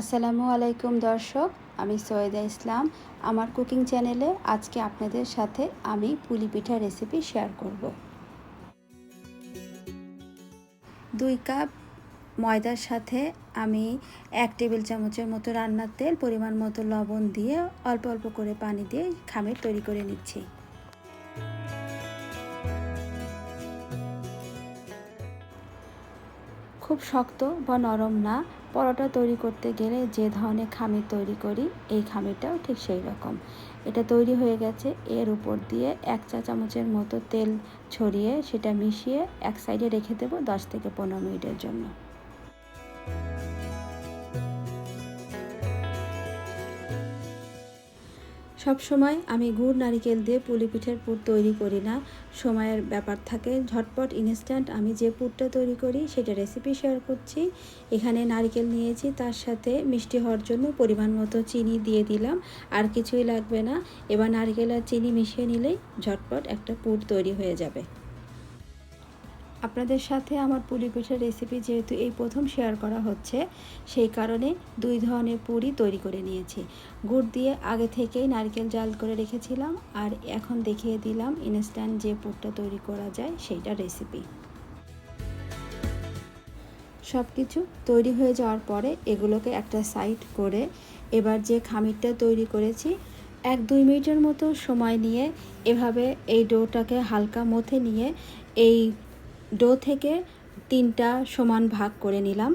আসসালামু আলাইকুম দর্শক, আমি সৈয়দা ইসলাম। আমার কুকিং চ্যানেলে আজকে আপনাদের সাথে আমি পুলি পিঠা রেসিপি শেয়ার করব। দুই কাপ ময়দার সাথে আমি এক টেবিল চামচের মতো রান্নার তেল, পরিমাণ মতো লবণ দিয়ে অল্প অল্প করে পানি দিয়ে খামের তৈরি করে নিচ্ছি। খুব শক্ত বা নরম না। পরোটা তৈরি করতে গেলে যে ধরনের খামির তৈরি করি, এই খামিরটাও ঠিক সেই রকম। এটা তৈরি হয়ে গেছে। এর উপর দিয়ে এক চা চামচের মতো তেল ছড়িয়ে সেটা মিশিয়ে এক সাইডে রেখে দেবো দশ থেকে পনেরো মিনিটের জন্য। সব সময় আমি গুড় নারিকেল দিয়ে পুলি পিঠের পুর তৈরি করি না। সময়ের ব্যাপার থাকে, ঝটপট ইনস্ট্যান্ট আমি যে পুরটা তৈরি করি সেটা রেসিপি শেয়ার করছি। এখানে নারিকেল নিয়েছি, তার সাথে মিষ্টি হওয়ার জন্য পরিমাণ মতো চিনি দিয়ে দিলাম, আর কিছুই লাগবে না। এবার নারিকেল আর চিনি মিশিয়ে নিলেই ঝটপট একটা পুর তৈরি হয়ে যাবে। আপনাদের সাথে আমার পুলি পিঠার রেসিপি যেহেতু এই প্রথম শেয়ার করা হচ্ছে, সেই কারণে দুই ধরনের পুরি তৈরি করে নিয়েছি। গুড় দিয়ে আগে থেকেই নারকেল জাল করে রেখেছিলাম আর এখন দেখিয়ে দিলাম ইনস্ট্যান্ট যে পুরটা তৈরি করা যায় সেইটা রেসিপি সব কিছু তৈরি হয়ে যাওয়ার পরে এগুলোকে একটা সাইড করে এবার যে খামিরটা তৈরি করেছি, এক দুই মিনিটের মতো সময় নিয়ে এভাবে এই ডোটাকে হালকা মথে নিয়ে এই ডো থেকে তিনটা সমান ভাগ করে নিলাম।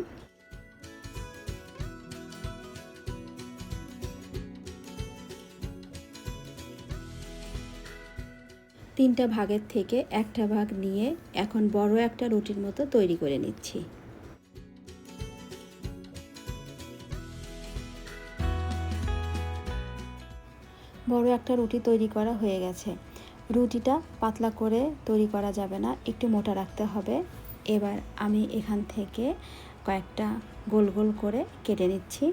তিনটা ভাগের থেকে একটা ভাগ নিয়ে এখন বড় একটা রুটির মতো তৈরি করে নিচ্ছি। বড় একটা রুটি তৈরি করা হয়ে গেছে। রুটিটা পাতলা করে তৈরি করা যাবে না, একটু মোটা রাখতে হবে। এবার আমি এখান থেকে কয়েকটা গোল গোল করে কেটে নিচ্ছি।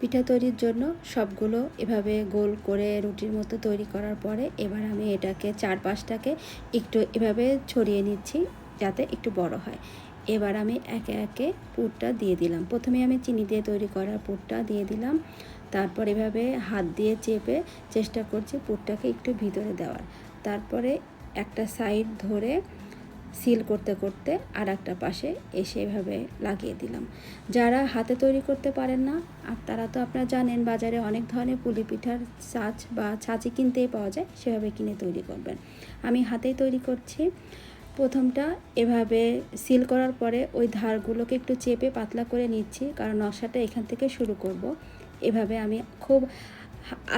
পিঠা তৈরির জন্য সবগুলো এভাবে গোল করে রুটির মতো তৈরি করার পরে এবার আমি এটাকে চারপাশটাকে একটু এভাবে ছড়িয়ে নিচ্ছি যাতে একটু বড় হয়। এবার আমি একে একে পুরটা দিয়ে দিলাম। প্রথমে আমি চিনি দিয়ে তৈরি করা পুরটা দিয়ে দিলাম। তারপর এভাবে হাত দিয়ে চেপে চেষ্টা করছি পুরটাকে একটু ভিতরে দেওয়ার। তারপরে একটা সাইড ধরে সিল করতে করতে আর একটা পাশে এসে এভাবে লাগিয়ে দিলাম। যারা হাতে তৈরি করতে পারেন না তারা তো আপনারা জানেন বাজারে অনেক ধরনের পুলি পিঠার চাচ বা ছাঁচি কিনতেই পাওয়া যায়, সেভাবে কিনে তৈরি করবেন। আমি হাতেই তৈরি করছি। প্রথমটা এভাবে সিল করার পরে ওই ধারগুলোকে একটু চেপে পাতলা করে নিচ্ছি, কারণ নকশাটা এখান থেকে শুরু করব। এভাবে আমি খুব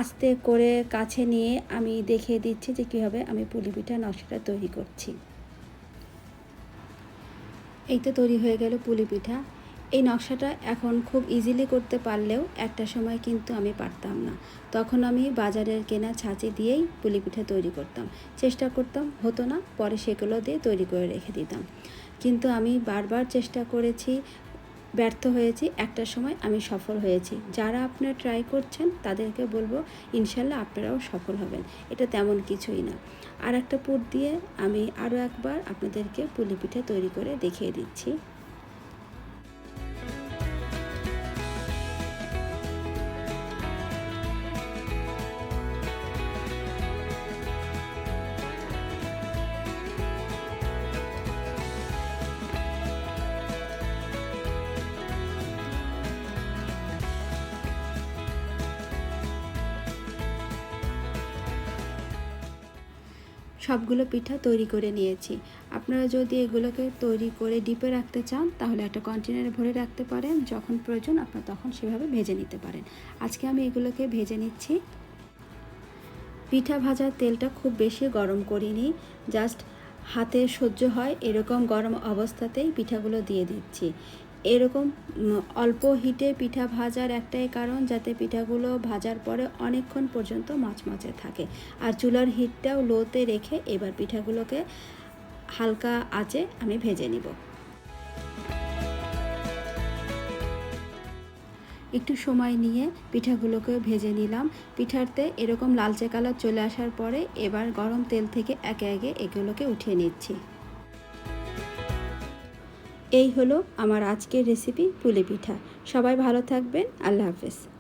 আস্তে করে কাছে নিয়ে আমি দেখিয়ে দিচ্ছি যে কীভাবে আমি পুলি পিঠা নকশাটা তৈরি করছি। এই তো তৈরি হয়ে গেল পুলি পিঠা। এই নকশাটা এখন খুব ইজিলি করতে পারলেও একটা সময় কিন্তু আমি পারতাম না। তখন আমি বাজারের কেনা ছাঁচি দিয়েই পুলি পিঠা তৈরি করতাম। চেষ্টা করতাম, হতো না, পরে সেগুলো দিয়ে তৈরি করে রেখে দিতাম। কিন্তু আমি বারবার চেষ্টা করেছি, ব্যর্থ হয়েছি, একটা সময় আমি সফল হয়েছি। যারা আপনারা ট্রাই করছেন, তাদেরকে বলব, ইনশাল্লাহ আপনারাও সফল হবেন। এটা তেমন কিছুই না। আর একটা পুর দিয়ে আমি আরও একবার আপনাদেরকে পুলি পিঠা তৈরি করে দেখিয়ে দিচ্ছি। সবগুলো পিঠা তৈরি করে নিয়েছি। আপনারা যদি এগুলোকে তৈরি করে ডিপে রাখতে চান, তাহলে একটা কন্টেনারে ভরে রাখতে পারেন। যখন প্রয়োজন, আপনারা তখন সেভাবে ভেজে নিতে পারেন। আজকে আমি এগুলোকে ভেজে নিচ্ছি। পিঠা ভাজার তেলটা খুব বেশি গরম করিনি। জাস্ট হাতে সহ্য হয় এরকম গরম অবস্থাতেই পিঠাগুলো দিয়ে দিচ্ছি। এরকম অল্প হিটে পিঠা ভাজার একটাই কারণ, যাতে পিঠাগুলো ভাজার পরে অনেকক্ষণ পর্যন্ত মাছমাছে থাকে। আর চুলার হিটটাও লোতে রেখে এবার পিঠাগুলোকে হালকা আঁচে আমি ভেজে নিব। একটু সময় নিয়ে পিঠাগুলোকে ভেজে নিলাম। পিঠাতে এরকম লালচে কালার চলে আসার পরে এবার গরম তেল থেকে একে একে এগুলোকে উঠিয়ে নিচ্ছি। এই হলো আমার আজকের রেসিপি পুলি পিঠা। সবাই ভালো থাকবেন আল্লাহ হাফেজ।